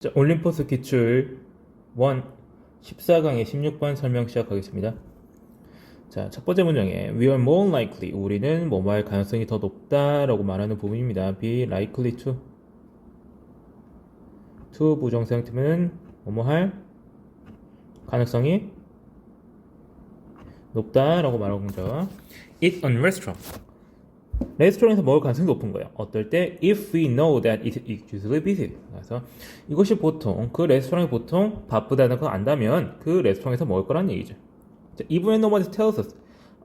자, 올림포스 기출 1 14강의 16번 설명 시작하겠습니다. 자, 첫 번째 문장에 we are more likely 우리는 뭐뭐 할 가능성이 더 높다라고 말하는 부분입니다. be likely to to 부정사용 되면 뭐뭐 할 가능성이 높다라고 말하는 거죠. eat on restaurant 레스토랑에서 먹을 가능성이 높은 거예요. 어떨 때 if we know that it is usually busy. 그래서 이것이 보통 그 레스토랑이 보통 바쁘다는 걸 안다면 그 레스토랑에서 먹을 거란 얘기죠. 자, even when nobody tells us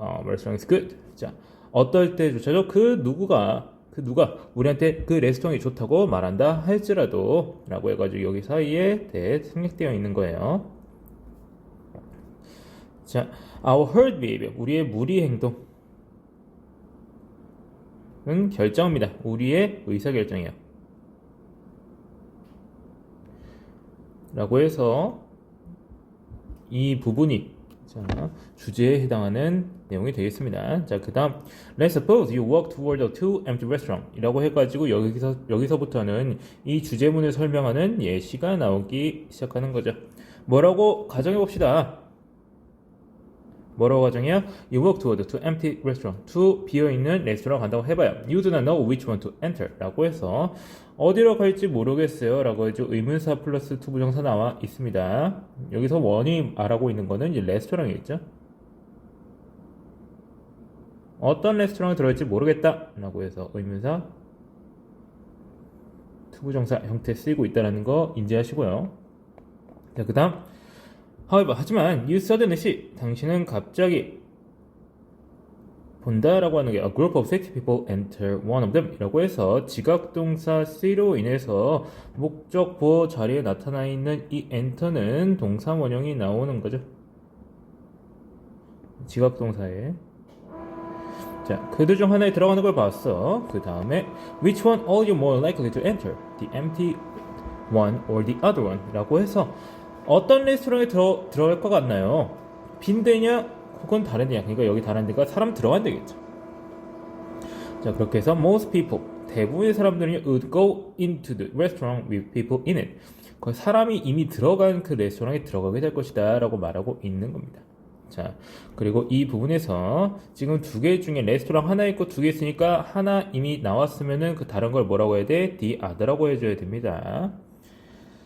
uh, restaurant is good. 자, 어떨 때조차도 그 누구가 그 누가 우리한테 그 레스토랑이 좋다고 말한다 할지라도 라고 해가지고 여기 사이에 대 생략되어 있는 거예요. 자, our herd behavior 우리의 무리 행동 은 결정입니다. 우리의 의사결정이에요. 라고 해서 이 부분이 자, 주제에 해당하는 내용이 되겠습니다. 자, 그 다음 Let's suppose you walk toward a two empty restaurant 이라고 해가지고 여기서, 여기서부터는 이 주제문을 설명하는 예시가 나오기 시작하는 거죠. 뭐라고 가정해봅시다. 뭐라고 가정해요? You walk toward two empty restaurant. two 비어있는 레스토랑 간다고 해봐요. You do not know which one to enter. 라고 해서 어디로 갈지 모르겠어요. 라고 해서 의문사 플러스 to 부정사 나와 있습니다. 여기서 원이 말하고 있는 거는 이제 레스토랑이겠죠. 어떤 레스토랑에 들어갈지 모르겠다. 라고 해서 의문사 to 부정사 형태 쓰이고 있다는 거 인지하시고요. 자, 그 다음 However, 하지만 you suddenly see 당신은 갑자기 본다라고 하는 게 a group of six people enter one of them 이라고 해서 지각동사 C로 인해서 목적 보호 자리에 나타나 있는 이 enter는 동사 원형이 나오는 거죠. 지각동사에 자, 그들 중 하나에 들어가는 걸 봤어. 그 다음에 which one are you more likely to enter? The empty one or the other one? 라고 해서 어떤 레스토랑에 들어, 들어갈 것 같나요? 빈 데냐 혹은 다른 데냐? 그러니까 여기 다른 데가 사람 들어간 데겠죠. 자 그렇게 해서 most people 대부분의 사람들은 would go into the restaurant with people in it. 그 사람이 이미 들어간 그 레스토랑에 들어가게 될 것이다 라고 말하고 있는 겁니다. 자 그리고 이 부분에서 지금 두 개 중에 레스토랑 하나 있고 두 개 있으니까 하나 이미 나왔으면은 그 다른 걸 뭐라고 해야 돼? the other라고 해줘야 됩니다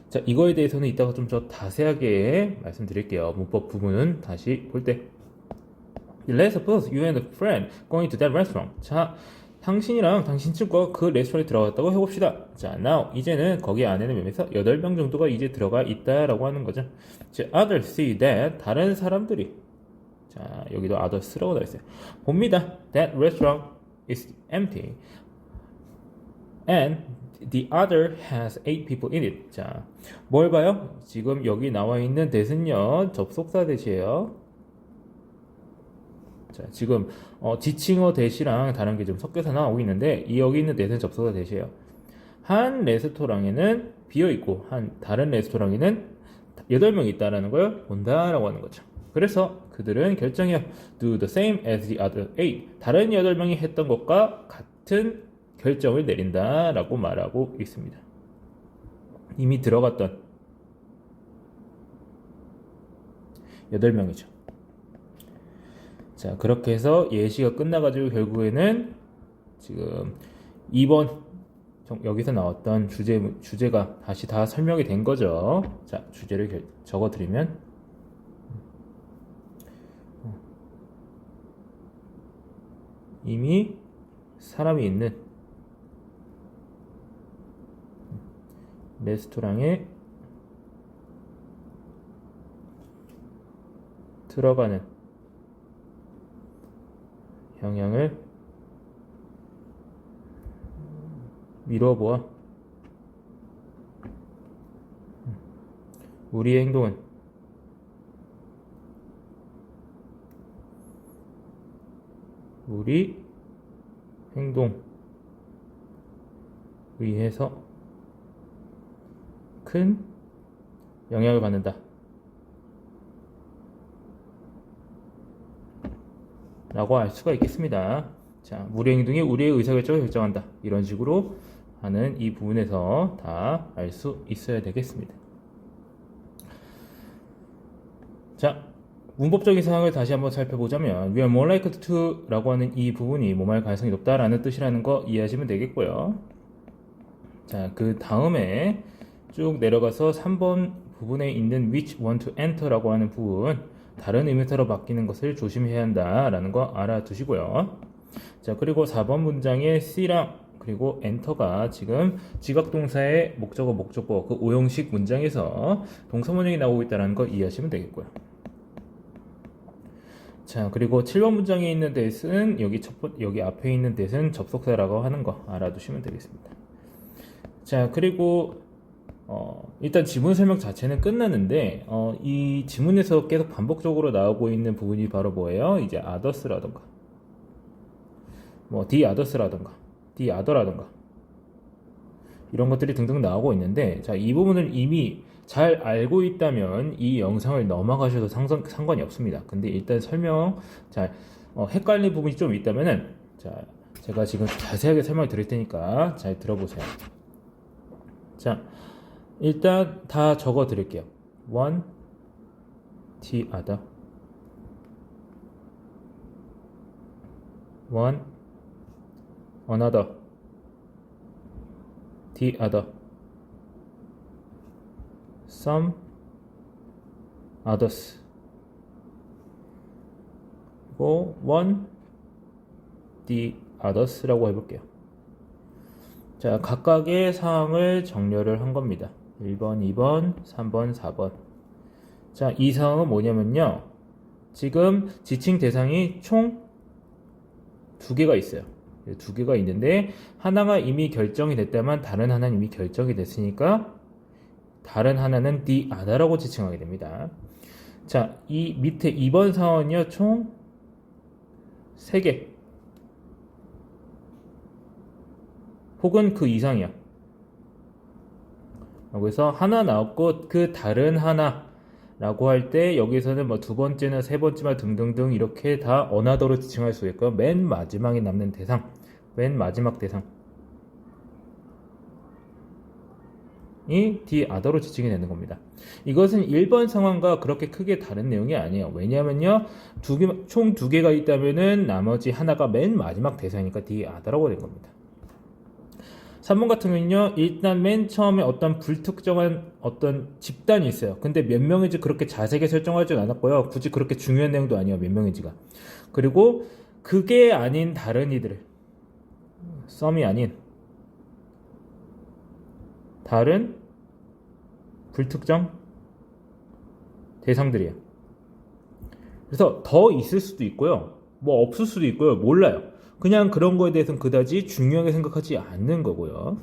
자, 이거에 대해서는 이따가 좀 더 자세하게 말씀드릴게요. 문법 부분은 다시 볼 때. Let's suppose you and a friend going to that restaurant. 자, 당신이랑 당신 친구가 그 레스토랑에 들어갔다고 해봅시다. 자, now, 이제는 거기 안에는 몇명에서 8명 정도가 이제 들어가 있다라고 하는 거죠. 자, others see that, 다른 사람들이. 자, 여기도 others라고 되어 있어요. 봅니다. That restaurant is empty. And the other has eight people in it. 자, 뭘 봐요? 지금 여기 나와 있는 that은요, 접속사 대시예요. 자, 지금 어, 지칭어 대시랑 다른 게 좀 섞여서 나오고 있는데 이 여기 있는 that은 접속사 대시예요. 한 레스토랑에는 비어 있고 한 다른 레스토랑에는 8명이 있다라는 걸 본다라고 하는 거죠. 그래서 그들은 결정해요. Do the same as the other eight. 다른 8명이 했던 것과 같은 결정을 내린다라고 말하고 있습니다. 이미 들어갔던 8명이죠. 자, 그렇게 해서 예시가 끝나가지고 결국에는 지금 2번 여기서 나왔던 주제, 주제가 다시 다 설명이 된 거죠. 자, 주제를 적어 드리면 이미 사람이 있는 레스토랑에 들어가는 영향을 미뤄보아. 우리의 행동은 우리 행동 의해서 큰 영향을 받는다. 라고 알 수가 있겠습니다. 자, 우리 행동이 우리의 의사결정을 결정한다. 이런 식으로 하는 이 부분에서 다 알 수 있어야 되겠습니다. 자, 문법적인 상황을 다시 한번 살펴보자면 we are more likely to라고 하는 이 부분이 뭐할 가능성이 높다라는 뜻이라는 거 이해하시면 되겠고요. 자, 그 다음에 쭉 내려가서 3번 부분에 있는 which want to enter라고 하는 부분 다른 의미사로 바뀌는 것을 조심해야 한다라는 거 알아두시고요. 자, 그리고 4번 문장에 C랑 그리고 엔터가 지금 지각동사의 목적어 목적어 그 오형식 문장에서 동사문형이 나오고 있다는 걸 이해하시면 되겠고요. 자 그리고 7번 문장에 있는 that은 여기 여기 앞에 있는 that은 접속사라고 하는 거 알아두시면 되겠습니다. 자 그리고 어, 일단 지문 설명 자체는 끝났는데 어, 이 지문에서 계속 반복적으로 나오고 있는 부분이 바로 뭐예요? 이제 others라던가 뭐 the others라던가 the other라던가 이런 것들이 등등 나오고 있는데 자 이 부분을 이미 잘 알고 있다면 이 영상을 넘어가셔도 상관, 상관이 없습니다. 근데 일단 설명 잘 어, 헷갈리는 부분이 좀 있다면은 자 제가 지금 자세하게 설명을 드릴 테니까 잘 들어보세요. 자 일단 다 적어 드릴게요. one, the other, one, another, the other, some, others. 그리고 one, the others라고 해볼게요. 자, 각각의 사항을 정렬을 한 겁니다. 1번, 2번, 3번, 4번. 자, 이 사항은 뭐냐면요. 지금 지칭 대상이 총 두 개가 있어요. 두 개가 있는데 하나가 이미 결정이 됐다면 다른 하나는 이미 결정이 됐으니까 다른 하나는 the other라고 지칭하게 됩니다. 자, 이 밑에 2번 사원이요. 총 3개. 혹은 그 이상이야. 그래서 하나 나왔고 그 다른 하나 라고 할 때 여기서는 뭐 두 번째나 세 번째나 등등등 이렇게 다 어나더로 지칭할 수 있고요. 맨 마지막에 남는 대상, 맨 마지막 대상. 이 D 아더로 지칭이 되는 겁니다. 이것은 1번 상황과 그렇게 크게 다른 내용이 아니에요. 왜냐하면요, 두 개, 총 두 개가 있다면은 나머지 하나가 맨 마지막 대상이니까 D 아더라고 된 겁니다. 3번 같은 경우는요, 일단 맨 처음에 어떤 불특정한 어떤 집단이 있어요. 근데 몇 명인지 그렇게 자세하게 설정하지 않았고요. 굳이 그렇게 중요한 내용도 아니에요. 몇 명인지가. 그리고 그게 아닌 다른 이들, 썸이 아닌 다른 불특정 대상들이에요. 그래서 더 있을 수도 있고요. 뭐 없을 수도 있고요. 몰라요. 그냥 그런 거에 대해서는 그다지 중요하게 생각하지 않는 거고요.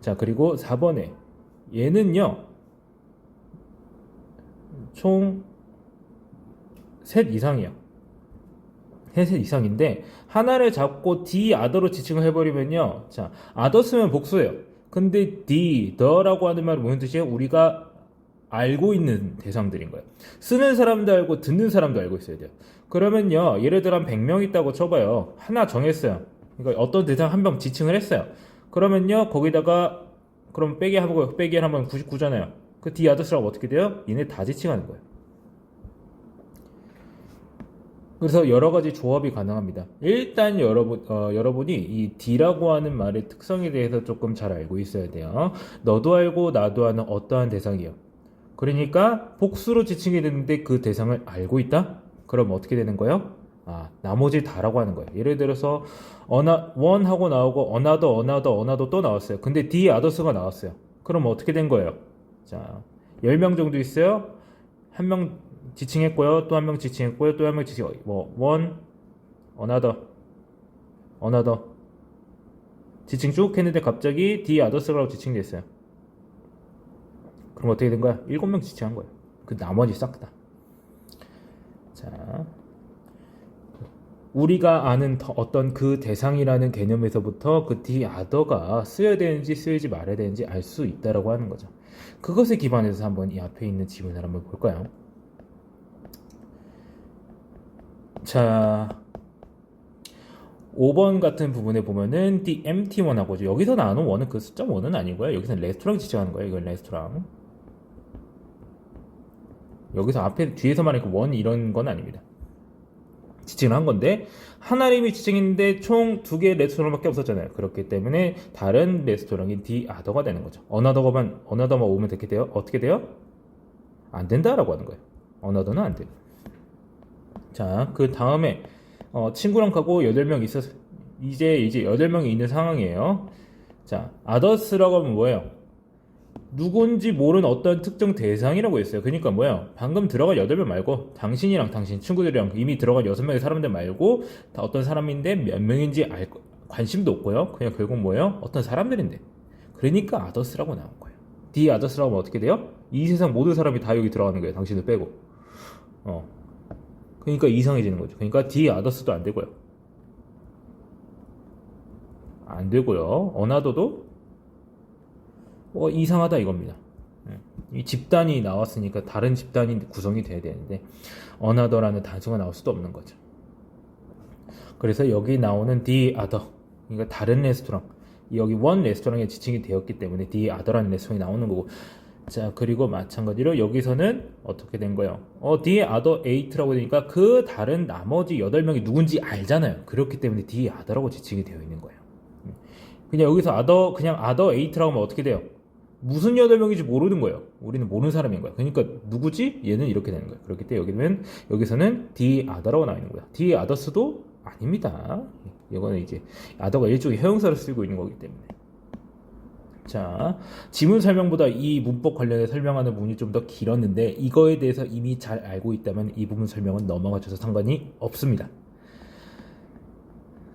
자, 그리고 4번에 얘는요. 총 셋 이상이에요. 셋 이상인데 하나를 잡고 D 아더로 지칭을 해버리면요. 자, 아더 쓰면 복수예요. 근데 D, the라고 하는 말은 무슨 뜻이에요? 우리가 알고 있는 대상들인 거예요. 쓰는 사람도 알고 듣는 사람도 알고 있어야 돼요. 그러면요, 예를 들어 한 100명 있다고 쳐봐요. 하나 정했어요. 그러니까 어떤 대상 한 명 지칭을 했어요. 그러면요, 거기다가 그럼 빼기 하고 빼기 하면 99잖아요. 그 D 아더스라고 어떻게 돼요? 얘네 다 지칭하는 거예요. 그래서 여러 가지 조합이 가능합니다. 일단 여러분, 어, 여러분이 이 D라고 하는 말의 특성에 대해서 조금 잘 알고 있어야 돼요. 너도 알고 나도 아는 어떠한 대상이에요. 그러니까 복수로 지칭이 되는데 그 대상을 알고 있다? 그럼 어떻게 되는 거예요? 아, 나머지 다라고 하는 거예요. 예를 들어서 어나 원 하고 나오고 어나더 어나더 어나더 또 나왔어요. 근데 D 아더스가 나왔어요. 그럼 어떻게 된 거예요? 자, 10명 정도 있어요. 한 명 지칭했고요. 또 한 명 지칭했고요. 또 한 명 지칭 뭐 원, 어나더, 어나더 지칭 쭉 했는데 갑자기 D 아더스라고 지칭됐어요. 그럼 어떻게 된 거야? 7명 지칭한 거예요. 그 나머지 싹 다. 자, 우리가 아는 더- 어떤 그 대상이라는 개념에서부터 그 D 아더가 쓰여야 되는지 쓰이지 말아야 되는지 알 수 있다라고 하는 거죠. 그것에 기반해서 한번 이 앞에 있는 지문을 한번 볼까요? 자, 5번 같은 부분에 보면은 the empty one하고 여기서 나오는 원은 그 숫자 원은 아니고요. 여기서는 레스토랑 지칭하는 거예요. 이건 레스토랑. 여기서 앞에 뒤에서 말하는 그원 이런 건 아닙니다. 지칭을 한 건데 하나님이 지칭했는데 총 두 개의 레스토랑밖에 없었잖아요. 그렇기 때문에 다른 레스토랑이 the other가 되는 거죠. another만 another만 오면 되게 돼요. 어떻게 돼요? 안 된다라고 하는 거예요. another는 안 돼요. 자, 그 다음에 어, 친구랑 가고 8명 있어서 이제 이제 8명이 있는 상황이에요. 자, others라고 하면 뭐예요? 누군지 모르는 어떤 특정 대상이라고 했어요. 그러니까 뭐예요? 방금 들어간 8명 말고 당신이랑 당신 친구들이랑 이미 들어간 6명의 사람들 말고 다 어떤 사람인데 몇 명인지 알 거- 관심도 없고요. 그냥 결국 뭐예요? 어떤 사람들인데. 그러니까 others라고 나온 거예요. the others라고 하면 어떻게 돼요? 이 세상 모든 사람이 다 여기 들어가는 거예요. 당신을 빼고. 어. 그러니까 이상해지는 거죠. 그러니까 the others도 안 되고요. 안 되고요. 어나더도 어, 이상하다 이겁니다. 음. 이 집단이 나왔으니까 다른 집단이 구성이 돼야 되는데 어나더라는 단수가 나올 수도 없는 거죠. 그래서 여기 나오는 the other 그러니까 다른 레스토랑 여기 원 레스토랑에 지칭이 되었기 때문에 the other라는 레스토랑이 나오는 거고 자 그리고 마찬가지로 여기서는 어떻게 된 거예요? 어 the other eight라고 되니까 그 다른 나머지 8명이 누군지 알잖아요. 그렇기 때문에 the other라고 지칭이 되어 있는 거예요. 음. 그냥 여기서 other 그냥 other eight라고 하면 어떻게 돼요? 무슨 여덟 명인지 모르는 거예요. 우리는 모르는 사람인 거야. 그러니까 누구지? 얘는 이렇게 되는 거예요. 그렇기 때문에 여기는 여기서는 the other라고 나와 있는 거야. the others도 아닙니다. 이거는 이제 other가 일종의 형용사를 쓰고 있는 거기 때문에. 자, 지문 설명보다 이 문법 관련해 설명하는 부분이 좀 더 길었는데 이거에 대해서 이미 잘 알고 있다면 이 부분 설명은 넘어가 줘서 상관이 없습니다.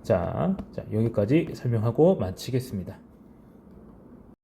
자, 자 여기까지 설명하고 마치겠습니다.